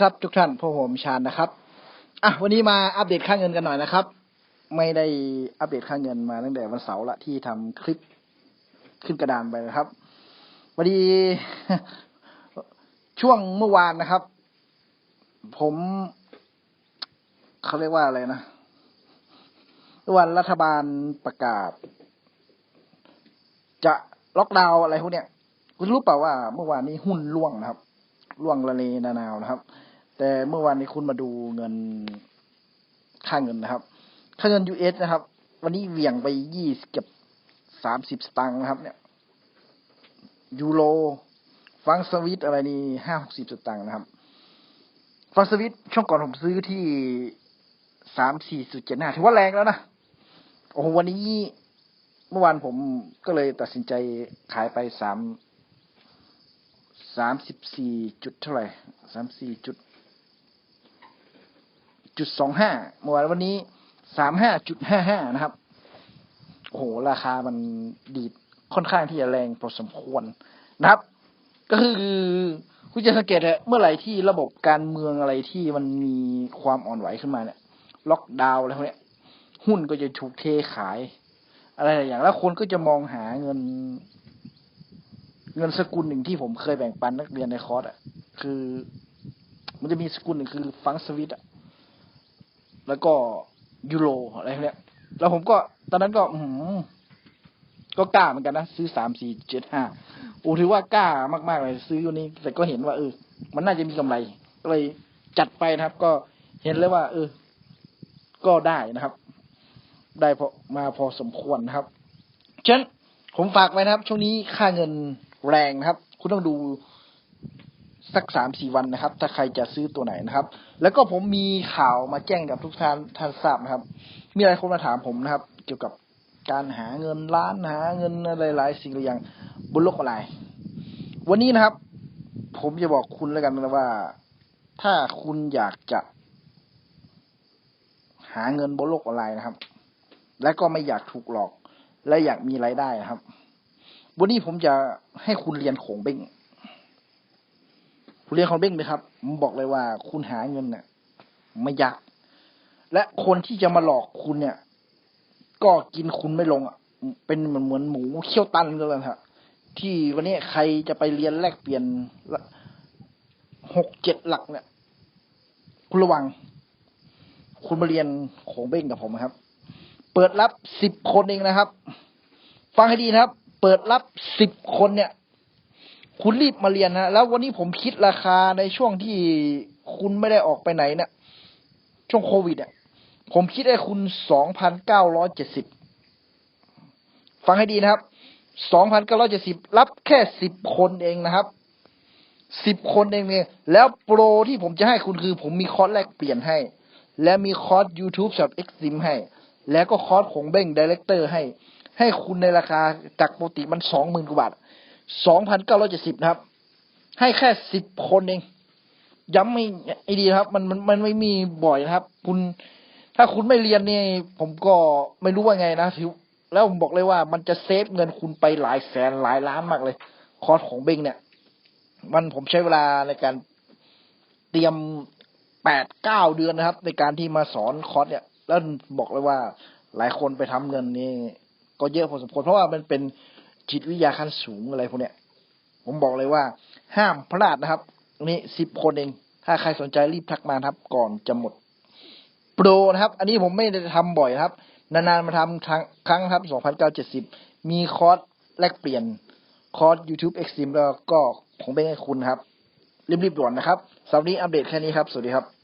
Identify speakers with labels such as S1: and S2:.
S1: ครับทุกท่านพวกผมชาญนะครับ อะวันนี้มาอัปเดตค่าเงินกันหน่อยนะครับ ไม่ได้อัปเดตค่าเงินมาตั้งแต่วันเสาร์ละที่ทำคลิปขึ้นกระดานไปนะครับวันดีช่วงเมื่อวานนะครับ ผมเขาเรียกว่าอะไรนะเมื่อวันรัฐบาลประกาศ จะล็อกดาวน์อะไรพวกเนี้ยคุณรู้เปล่าว่าเมื่อวานนี้หุ้นร่วงนะครับร่วงระเนนานาวนะครับ แต่เมื่อวานนี้คุณมาดูเงินค่าเงินนะครับ ค่าเงิน US นะครับ วันนี้เหวี่ยงไปยี่สิบเกือบสามสิบสตางค์นะครับ เนี่ย ยูโรฟังสวิตอะไรนี่ห้าหกสิบสตางค์นะครับ ฟังสวิตช่วงก่อนผมซื้อที่สามสี่สุดเจ็ดห้าถือว่าแรงแล้วนะ โอ้วันนี้เมื่อวานผมก็เลยตัดสินใจขายไปสามสามสิบสี่จุดเท่าไหร่สามสี่จุด จุดสองห้าเมื่อวานวันนี้สามห้าจุดห้าห้านะครับ โอ้โห ราคามันดีดค่อนข้างที่จะแรงพอสมควรนะครับ ก็คือคุณจะสังเกตเลยเมื่อไหร่ที่ระบบการเมืองอะไรที่มันมีความอ่อนไหวขึ้นมาเนี่ย ล็อกดาวน์อะไรพวกนี้หุ้นก็จะถูกเทขาย อะไรอย่างแล้วคนก็จะมองหาเงิน เงินสกุลหนึ่งที่ผมเคยแบ่งปันนักเรียนในคอร์สอะ คือ มันจะมีสกุลหนึ่งคือฟังสวิตอะ แล้วก็ยูโรอะไรเนี้ย แล้วผมก็ตอนนั้นก็อืมก็กล้าเหมือนกันนะซื้อสามสี่เจ็ดห้าโอ้ถือว่ากล้ามากๆเลยซื้ออยู่นี้แต่ก็เห็นว่าเออ มันน่าจะมีกำไรก็เลยจัดไปนะครับ ก็เห็นเลยว่า เออ ก็ได้นะครับ ได้พอมาพอสมควรนะครับฉะนั้นผมฝากไว้นะครับ ช่วงนี้ค่าเงินแรงนะครับ คุณต้องดู สักสามสี่วันนะครับ ถ้าใครจะซื้อตัวไหนนะครับ แล้วก็ผมมีข่าวมาแจ้งกับทุกท่านท่านทราบนะครับ มีอะไรคนมาถามผมนะครับ เกี่ยวกับการหาเงินล้านหาเงินอะไรหลายสิ่งหลายอย่างบนโลกออนไลน์วันนี้นะครับ ผมจะบอกคุณแล้วกันนะว่า ถ้าคุณอยากจะ หาเงินบนโลกออนไลน์นะครับ และก็ไม่อยากถูกหลอก และอยากมีรายได้นะครับ วันนี้ผมจะให้คุณเรียนโขงเบ้ง คุณเรียนโขงเบ้งเลยครับผมบอกเลยว่าคุณหาเงินเนี่ยไม่ยาก และคนที่จะมาหลอกคุณเนี่ย ก็กินคุณไม่ลงอะ เป็นเหมือนเหมือนหมูเขี้ยวตันกันเลยครับที่วันนี้ใครจะไปเรียนแลกเปลี่ยนหกเจ็ดหลักเนี่ย คุณระวัง คุณมาเรียนโขงเบ้งกับผมนะครับ เปิดรับสิบคนเองนะครับ ฟังให้ดีนะครับ เปิดรับสิบคนเนี่ย คุณรีบมาเรียนนะแล้ววันนี้ผมคิดราคาในช่วงที่คุณไม่ได้ออกไปไหนเนี่ยช่วงโควิดเนี่ยผมคิดให้คุณสองพันเก้าร้อยเจ็ดสิบฟังให้ดีนะครับสองพันเก้าร้อยเจ็ดสิบรับแค่สิบคนเองนะครับสิบคนเองเนี่ยแล้วโปรที่ผมจะให้คุณคือ ผมมีคอร์สแลกเปลี่ยนให้ และมีคอร์ส YouTube สับ Exim ให้ แล้วก็คอร์สของเบ้งดีเลกเตอร์ให้ ให้คุณในราคาจากปกติมันสองหมื่นกว่าบาท สองพันเก้าร้อยเจ็ดสิบนะครับ ให้แค่สิบคนเอง ย้ำไม่ไอดีครับ มันมันมันไม่มีบ่อยนะครับ คุณถ้าคุณไม่เรียนนี่ผมก็ไม่รู้ว่าไงนะถือแล้วผมบอกเลยว่ามันจะเซฟเงินคุณไปหลายแสนหลายล้านมากเลย คอร์สของเบงเนี่ย มันผมใช้เวลาในการเตรียมแปดเก้าเดือนนะครับ ในการที่มาสอนคอร์สเนี่ย แล้วบอกเลยว่าหลายคนไปทำเงินนี่ก็เยอะพอสมควรเพราะว่ามันเป็น จิตวิทยาขั้นสูงอะไรพวกเนี้ย ผมบอกเลยว่า ห้ามพลาดนะครับนี่สิบคนเอง ถ้าใครสนใจรีบทักมาครับ ก่อนจะหมด โปรนะครับ อันนี้ผมไม่ได้ทำบ่อยครับ นานๆมาทำครั้งครั้งครับสองพันเก้าเจ็ดสิบมีคอร์สแลกเปลี่ยนคอร์ส YouTube Exim แล้วก็ของเป็นให้คุณครับ รีบๆด่วนนะครับสำหรับนี้อัปเดตแค่นี้ครับ สวัสดีครับ